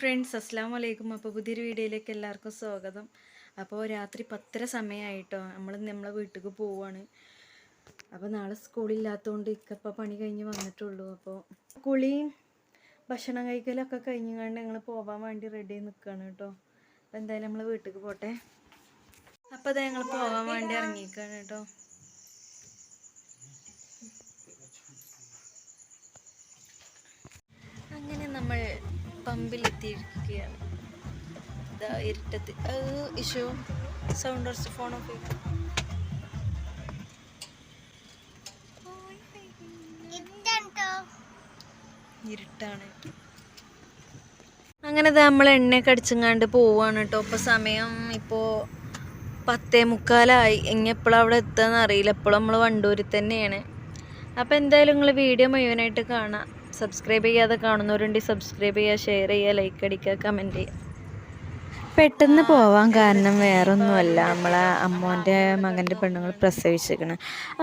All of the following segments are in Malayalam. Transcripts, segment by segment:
ഫ്രണ്ട്സ് അസ്സാം വലൈക്കും അപ്പോൾ പുതിയൊരു വീഡിയോയിലേക്ക് എല്ലാവർക്കും സ്വാഗതം. അപ്പോൾ രാത്രി പത്തര സമയമായിട്ടോ നമ്മൾ നമ്മളെ വീട്ടിലേക്ക് പോവാണ്. അപ്പോൾ നാളെ സ്കൂളില്ലാത്തതുകൊണ്ട് ഇക്കപ്പോൾ പണി കഴിഞ്ഞ് വന്നിട്ടുള്ളൂ. അപ്പോൾ കുളിയും ഭക്ഷണം കഴിക്കലൊക്കെ കഴിഞ്ഞുകൊണ്ട് ഞങ്ങൾ പോകാൻ വേണ്ടി റെഡി നിൽക്കുകയാണ് കേട്ടോ. അപ്പോൾ എന്തായാലും നമ്മൾ വീട്ടിലേക്ക് പോട്ടെ. അപ്പോൾ അത് ഞങ്ങൾ പോകാൻ വേണ്ടി ഇറങ്ങിയിരിക്കുകയാണ് കേട്ടോ. അങ്ങനെ നമ്മൾ പമ്പിലെത്തിയിരിക്കുകയാണ്. ഇതാ ഇരുട്ടത്ത്. ഇഷ്യൂ സൗണ്ട് കുറച്ച് ഫോൺ ഓഫ് ചെയ്തു ഇരുട്ടാണ് അങ്ങനെ നമ്മൾ എണ്ണയൊക്കെ അടിച്ചങ്ങാണ്ട് പോവാണ് കേട്ടോ ഇപ്പൊ സമയം ഇപ്പോ പത്തേ മുക്കാലായി. ഇനി എപ്പോഴും അവിടെ എത്തുകയെന്ന് അറിയില്ല. എപ്പോഴും നമ്മൾ വണ്ടൂരിൽ തന്നെയാണ്. അപ്പോൾ എന്തായാലും നിങ്ങൾ വീഡിയോ മുഴുവനായിട്ട് കാണാം. സബ്സ്ക്രൈബ് ചെയ്യാതെ കാണുന്നവരുണ്ടെങ്കിൽ സബ്സ്ക്രൈബ് ചെയ്യുക ഷെയർ ചെയ്യുക ലൈക്ക് അടിക്കുക കമന്റ് ചെയ്യുക. പെട്ടെന്ന് പോവാൻ കാരണം വേറൊന്നുമല്ല. നമ്മളെ അമ്മോന്റെ മകന്റെ പെണ്ണുങ്ങൾ പ്രസവിച്ചിരിക്കണ്.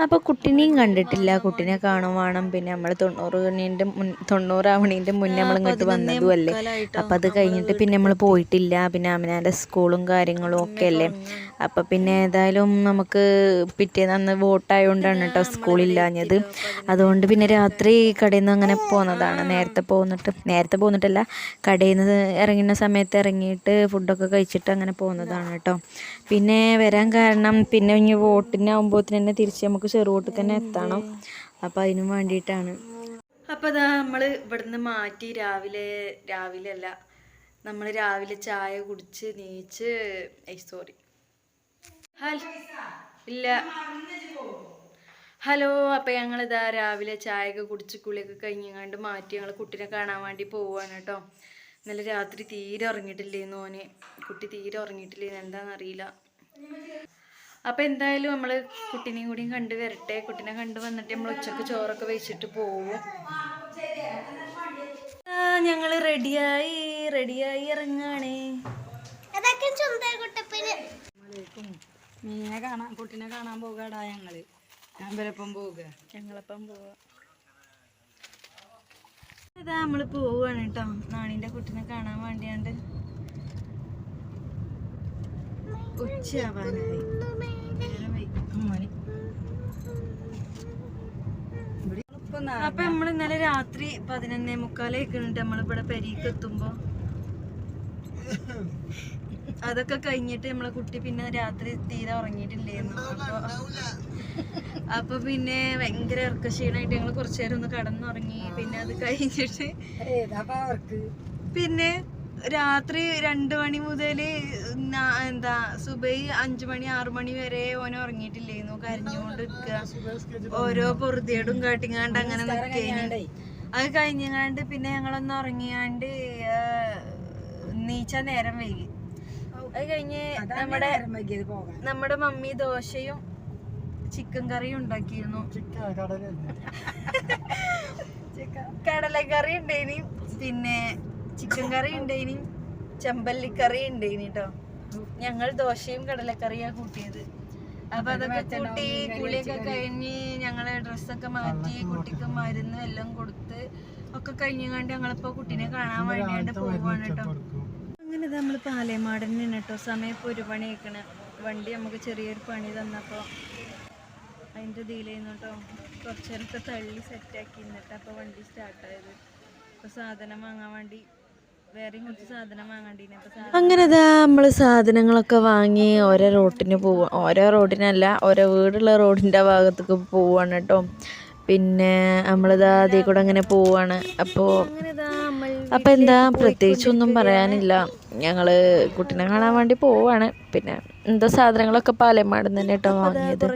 അപ്പോൾ കുട്ടീനെയും കണ്ടിട്ടില്ല. കുട്ടീനെ കാണുവാൻ വേണം. പിന്നെ നമ്മൾ തൊണ്ണൂറ് മണീന്റെ മുൻ തൊണ്ണൂറാവണീന്റെ മുന്നേ നമ്മൾ ഇങ്ങോട്ട് വന്നതും അല്ലേ? അപ്പോൾ അത് കഴിഞ്ഞിട്ട് പിന്നെ നമ്മൾ പോയിട്ടില്ല. പിന്നെ അമ്മനാന്റെ സ്കൂളും കാര്യങ്ങളും ഒക്കെ അല്ലേ? അപ്പോൾ പിന്നെ ഏതായാലും നമുക്ക് പിറ്റേന്ന് അന്ന് വോട്ടായതുകൊണ്ടാണ് കേട്ടോ സ്കൂളില്ലാഞ്ഞത്. അതുകൊണ്ട് പിന്നെ രാത്രി കടയിൽ നിന്ന് അങ്ങനെ പോകുന്നതാണ് നേരത്തെ പോന്നിട്ട് നേരത്തെ പോന്നിട്ടല്ല കടയിൽ നിന്ന് ഇറങ്ങുന്ന സമയത്ത് ഇറങ്ങിയിട്ട് ഫുഡൊക്കെ കഴിച്ചിട്ട് അങ്ങനെ പോകുന്നതാണ് കേട്ടോ പിന്നെ വരാൻ കാരണം പിന്നെ ഇനി വോട്ടിനാകുമ്പോഴത്തേന് തന്നെ തിരിച്ച് നമുക്ക് ചെറുവോട്ടിൽ തന്നെ എത്തണം. അപ്പം അതിനും വേണ്ടിയിട്ടാണ്. അപ്പോൾ അതാ നമ്മൾ ഇവിടുന്ന് മാറ്റി രാവിലെ രാവിലെ അല്ല നമ്മൾ രാവിലെ ചായ കുടിച്ച് നീച്ച് ഐ സോറി ഇല്ല. ഹലോ അപ്പോൾ ഞങ്ങളിതാ രാവിലെ ചായയൊക്കെ കുടിച്ച് കുളിയൊക്കെ കഴിഞ്ഞങ്ങാണ്ട് മാറ്റി ഞങ്ങൾ കുട്ടീനെ കാണാൻ വേണ്ടി പോവാണ് കേട്ടോ ഇന്നലെ രാത്രി തീരെ ഉറങ്ങിയിട്ടില്ലേന്ന് ഓന്. കുട്ടി തീരെ ഉറങ്ങിയിട്ടില്ലേന്ന്. എന്താണെന്നറിയില്ല അപ്പോൾ എന്തായാലും നമ്മൾ കുട്ടീനെയും കൂടിയും കണ്ടു വരട്ടെ. കുട്ടീനെ കണ്ടു വന്നിട്ട് നമ്മൾ ഉച്ചയ്ക്ക് ചോറൊക്കെ വെച്ചിട്ട് പോവും. ഞങ്ങൾ റെഡിയായി. റെഡിയായി ഇറങ്ങാണേ. മീനെ കാണാൻ കുട്ടീനെ കാണാൻ പോകാടാ ഞങ്ങൾ. ഞാൻ വരപ്പം പോവുക. ഞങ്ങളപ്പം പോവാ. ഇതാ നമ്മൾ പോവാണ് കേട്ടോ. നാണിന്റെ കുട്ടീനെ കാണാൻ വേണ്ടിയാണ്ട് ഉച്ചയാവാനായി. അപ്പൊ നമ്മൾ ഇന്നലെ രാത്രി പതിനൊന്നേ മുക്കാലേക്കുണ്ട് നമ്മളിവിടെ പെരീക്ക് എത്തുമ്പോ. അതൊക്കെ കഴിഞ്ഞിട്ട് നമ്മളെ കുട്ടി പിന്നെ രാത്രി തീരെ ഉറങ്ങിയിട്ടില്ലായിരുന്നു അപ്പൊ പിന്നെ ഭയങ്കര ഇറക്കക്ഷീണായിട്ട് ഞങ്ങൾ കുറച്ചു നേരം ഒന്ന് കടന്നുറങ്ങി. പിന്നെ അത് കഴിഞ്ഞിട്ട് പിന്നെ രാത്രി രണ്ടു മണി മുതൽ എന്താ സുബൈ അഞ്ചു മണി ആറു മണി വരെ ഓൻ ഉറങ്ങിയിട്ടില്ലായിരുന്നു കരഞ്ഞുകൊണ്ട് നിൽക്കുക ഓരോ പൊറുതിയേടും കാട്ടിങ്ങാണ്ട് അങ്ങനെ നിൽക്കേനി അത് കഴിഞ്ഞങ്ങാണ്ട് പിന്നെ ഞങ്ങളൊന്ന് ഉറങ്ങിയാണ്ട് നീച്ച നേരം വൈകി. അത് കഴിഞ്ഞ് നമ്മുടെ നമ്മുടെ മമ്മി ദോശയും ചിക്കൻ കറിയും ഉണ്ടാക്കിയിരുന്നു. കടലക്കറി ഉണ്ടേനി. പിന്നെ ചിക്കൻ കറി ഉണ്ടേനി. ചെമ്പല്ലിക്കറി ഉണ്ടേനി കേട്ടോ ഞങ്ങൾ ദോശയും കടലക്കറിയാ കൂട്ടിയത്. അപ്പൊ അതൊക്കെ കൂട്ടി കുളിയൊക്കെ കഴിഞ്ഞ് ഞങ്ങൾ ഡ്രസ്സൊക്കെ മാറ്റി കുട്ടിക്ക് മരുന്നും എല്ലാം കൊടുത്ത് ഒക്കെ കഴിഞ്ഞുകൊണ്ട് ഞങ്ങളിപ്പോ കുട്ടീനെ കാണാൻ വേണ്ടിയാണ്ട് പോവാണ് കേട്ടോ അങ്ങനെ നമ്മൾ പാലയമാടന് കേട്ടോ സമയം ഇപ്പോൾ ഒരു പണി വണ്ടി നമുക്ക് ചെറിയൊരു പണി തന്നപ്പോൾ അതിന്റെ ഇതിലായിരുന്നു കേട്ടോ കുറച്ച് നേരത്തെ തള്ളി സെറ്റാക്കി നിന്നിട്ട് അപ്പോൾ വണ്ടി സ്റ്റാർട്ടായത് അപ്പോൾ സാധനം വാങ്ങാൻ വേണ്ടി അപ്പോൾ അങ്ങനെ നമ്മൾ സാധനങ്ങളൊക്കെ വാങ്ങി ഓരോ റോട്ടിന് പോവാ. ഓരോ റോഡിനല്ല ഓരോ വീടുള്ള റോഡിന്റെ ഭാഗത്തേക്ക് പോവാണ് കേട്ടോ പിന്നെ നമ്മളിതാ അതിൽ കൂടെ അങ്ങനെ പോവാണ്. അപ്പോൾ അപ്പോൾ എന്താ പ്രത്യേകിച്ചൊന്നും പറയാനില്ല. ഞങ്ങൾ കുട്ടീനെ കാണാൻ വേണ്ടി പോവാണ്. പിന്നെ എന്താ സാധനങ്ങളൊക്കെ പാലമാടുന്ന് തന്നെ കേട്ടോ വാങ്ങിയത്.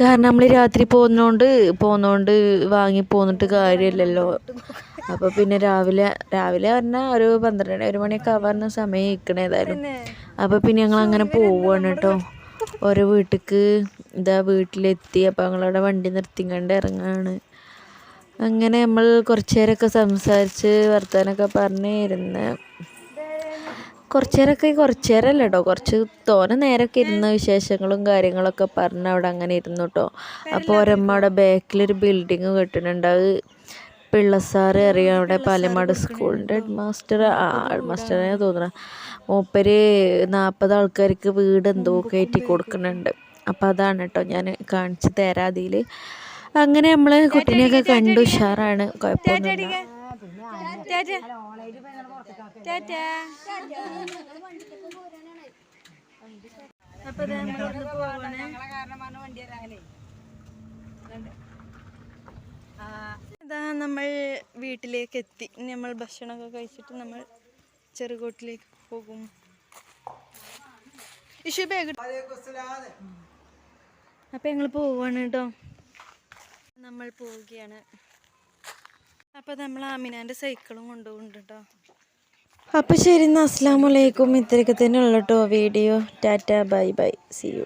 കാരണം നമ്മൾ രാത്രി പോകുന്നോണ്ട് പോകുന്നോണ്ട് വാങ്ങി പോന്നിട്ട് കാര്യമില്ലല്ലോ അപ്പോൾ പിന്നെ രാവിലെ രാവിലെ പറഞ്ഞാൽ ഒരു പന്ത്രണ്ട് ഒരു മണിയൊക്കെ ആവാറുന്ന സമയം ഇരിക്കണേതായാലും. അപ്പോൾ പിന്നെ ഞങ്ങൾ അങ്ങനെ പോവാണ് കേട്ടോ. ഓരോ വീട്ടിക്ക് ഇതാ വീട്ടിലെത്തി അപ്പോൾ ഞങ്ങളവിടെ വണ്ടി നിർത്തിങ്ങണ്ട് ഇറങ്ങാണ്. അങ്ങനെ നമ്മൾ കുറച്ച് നേരമൊക്കെ സംസാരിച്ച് വർത്തമാനമൊക്കെ പറഞ്ഞ് ഇരുന്ന്. കുറച്ച് നേരമൊക്കെ കുറച്ച് നേരമല്ല കേട്ടോ കുറച്ച് തോനെ നേരമൊക്കെ ഇരുന്ന വിശേഷങ്ങളും കാര്യങ്ങളൊക്കെ പറഞ്ഞ് അവിടെ അങ്ങനെ ഇരുന്നു കേട്ടോ അപ്പോൾ ഒരമ്മ അവിടെ ബാക്കിലൊരു ബിൽഡിങ് കെട്ടുന്നുണ്ട് അത് പിള്ളസാറ് അറിയാം അവിടെ പാലമാട് സ്കൂളിന്റെ ഹെഡ് മാസ്റ്റർ ആ ഹെഡ് മാസ്റ്ററിനെ തോന്നുന്നത് മൂപ്പര് നാൽപ്പത് ആൾക്കാർക്ക് വീട് എന്തോ കയറ്റി കൊടുക്കുന്നുണ്ട്. അപ്പം അതാണ് കേട്ടോ ഞാൻ കാണിച്ച് തരാം അതിൽ അങ്ങനെ നമ്മൾ കുട്ടീനെയൊക്കെ കണ്ടു ഉഷാറാണ്. കുഴപ്പമൊന്നുമില്ല. അപ്പൊ ദേ ഇതാ നമ്മൾ വീട്ടിലേക്ക് എത്തി ഇനി നമ്മൾ ഭക്ഷണമൊക്കെ കഴിച്ചിട്ട് നമ്മൾ ചെറുകോട്ടിലേക്ക് പോകും. ഇഷു ബാഗ് അപ്പം ഞങ്ങൾ പോവാണ് കേട്ടോ. നമ്മൾ പോവുകയാണ്. അപ്പോൾ നമ്മൾ ആമിനാന്റെ സൈക്കിളും കൊണ്ടുപോകുന്നുണ്ട് കേട്ടോ. അപ്പോൾ ശരി എന്നാൽ അസ്സാം വലൈക്കും ഇത്രയൊക്കെ തന്നെ ഉള്ളൂ കേട്ടോ video. Tata bye bye. See you